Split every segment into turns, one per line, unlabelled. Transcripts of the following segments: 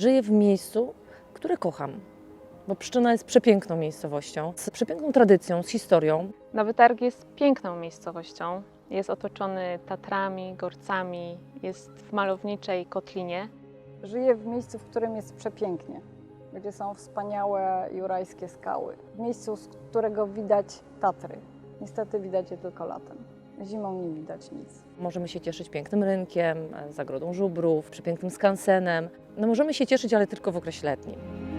Żyję w miejscu, które kocham, bo Pszczyna jest przepiękną miejscowością, z przepiękną tradycją, z historią.
Nowy Targ jest piękną miejscowością. Jest otoczony Tatrami, Gorcami, jest w malowniczej kotlinie.
Żyję w miejscu, w którym jest przepięknie, gdzie są wspaniałe jurajskie skały. W miejscu, z którego widać Tatry. Niestety widać je tylko latem. Zimą nie widać nic.
Możemy się cieszyć pięknym rynkiem, zagrodą żubrów, przepięknym skansenem. No możemy się cieszyć, ale tylko w okresie letnim.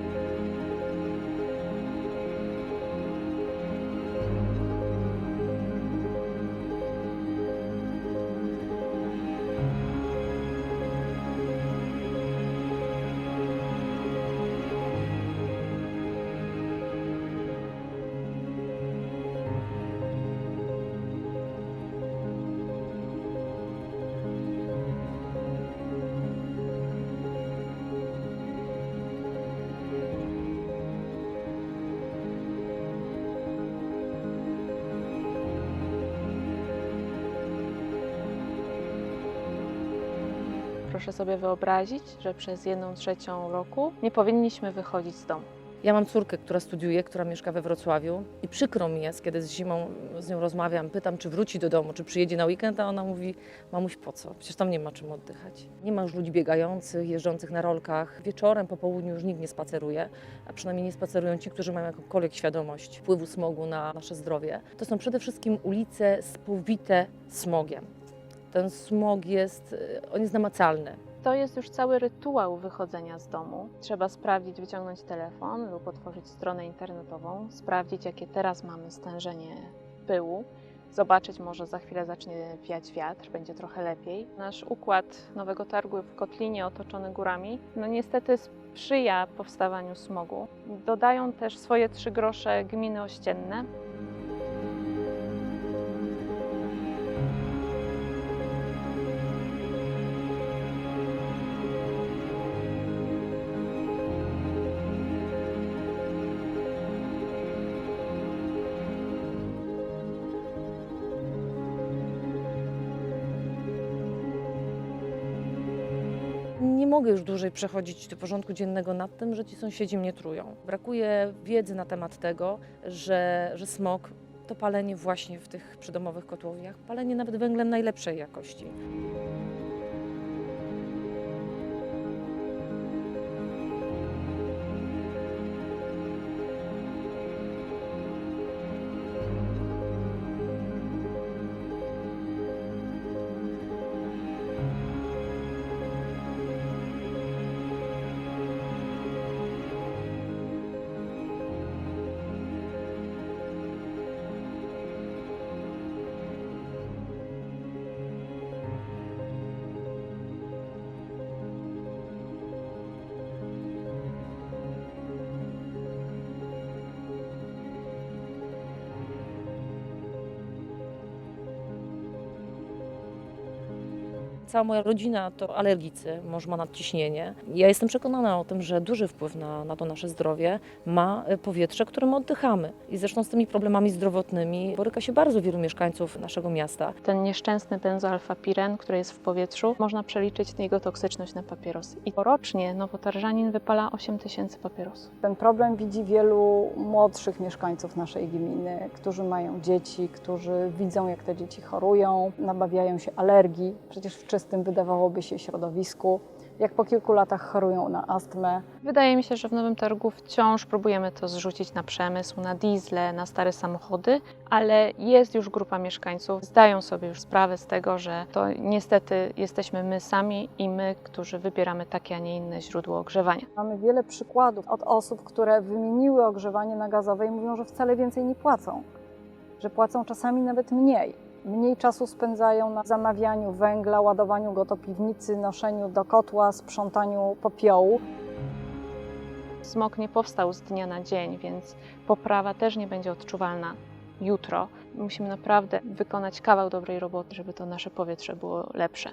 Proszę sobie wyobrazić, że przez jedną trzecią roku nie powinniśmy wychodzić z domu.
Ja mam córkę, która studiuje, która mieszka we Wrocławiu i przykro mi jest, kiedy z zimą z nią rozmawiam, pytam, czy wróci do domu, czy przyjedzie na weekend, a ona mówi, mamuś po co? Przecież tam nie ma czym oddychać. Nie ma już ludzi biegających, jeżdżących na rolkach. Wieczorem, po południu już nikt nie spaceruje, a przynajmniej nie spacerują ci, którzy mają jakąkolwiek świadomość wpływu smogu na nasze zdrowie. To są przede wszystkim ulice spowite smogiem. Ten smog jest, y, on jest namacalny.
To jest już cały rytuał wychodzenia z domu. Trzeba sprawdzić, wyciągnąć telefon lub otworzyć stronę internetową, sprawdzić, jakie teraz mamy stężenie pyłu. Zobaczyć, może za chwilę zacznie wiać wiatr, będzie trochę lepiej. Nasz układ Nowego Targu w Kotlinie otoczony górami, no niestety sprzyja powstawaniu smogu. Dodają też swoje trzy grosze gminy ościenne.
Mogę już dłużej przechodzić do porządku dziennego nad tym, że ci sąsiedzi mnie trują. Brakuje wiedzy na temat tego, że, że smog to palenie właśnie w tych przydomowych kotłowniach, palenie nawet węglem najlepszej jakości. Cała moja rodzina to alergicy, mąż ma nadciśnienie. Ja jestem przekonana o tym, że duży wpływ na, na to nasze zdrowie ma e, powietrze, którym oddychamy. I zresztą z tymi problemami zdrowotnymi boryka się bardzo wielu mieszkańców naszego miasta.
Ten nieszczęsny benzoalfapiren, który jest w powietrzu, można przeliczyć jego toksyczność na papierosy. I rocznie nowotarżanin wypala 8 tysięcy papierosów.
Ten problem widzi wielu młodszych mieszkańców naszej gminy, którzy mają dzieci, którzy widzą, jak te dzieci chorują, nabawiają się alergii. Przecież wczesnie 20 wydawałoby się środowisku, jak po kilku latach chorują na astmę.
Wydaje mi się, że w Nowym Targu wciąż próbujemy to zrzucić na przemysł, na diesle, na stare samochody, ale jest już grupa mieszkańców, zdają sobie już sprawę z tego, że to niestety jesteśmy my sami i my, którzy wybieramy takie, a nie inne źródło ogrzewania.
Mamy wiele przykładów od osób, które wymieniły ogrzewanie na gazowe i mówią, że wcale więcej nie płacą, że płacą czasami nawet mniej. Mniej czasu spędzają na zamawianiu węgla, ładowaniu go do piwnicy, noszeniu do kotła, sprzątaniu popiołu.
Smog nie powstał z dnia na dzień, więc poprawa też nie będzie odczuwalna jutro. Musimy naprawdę wykonać kawał dobrej roboty, żeby to nasze powietrze było lepsze.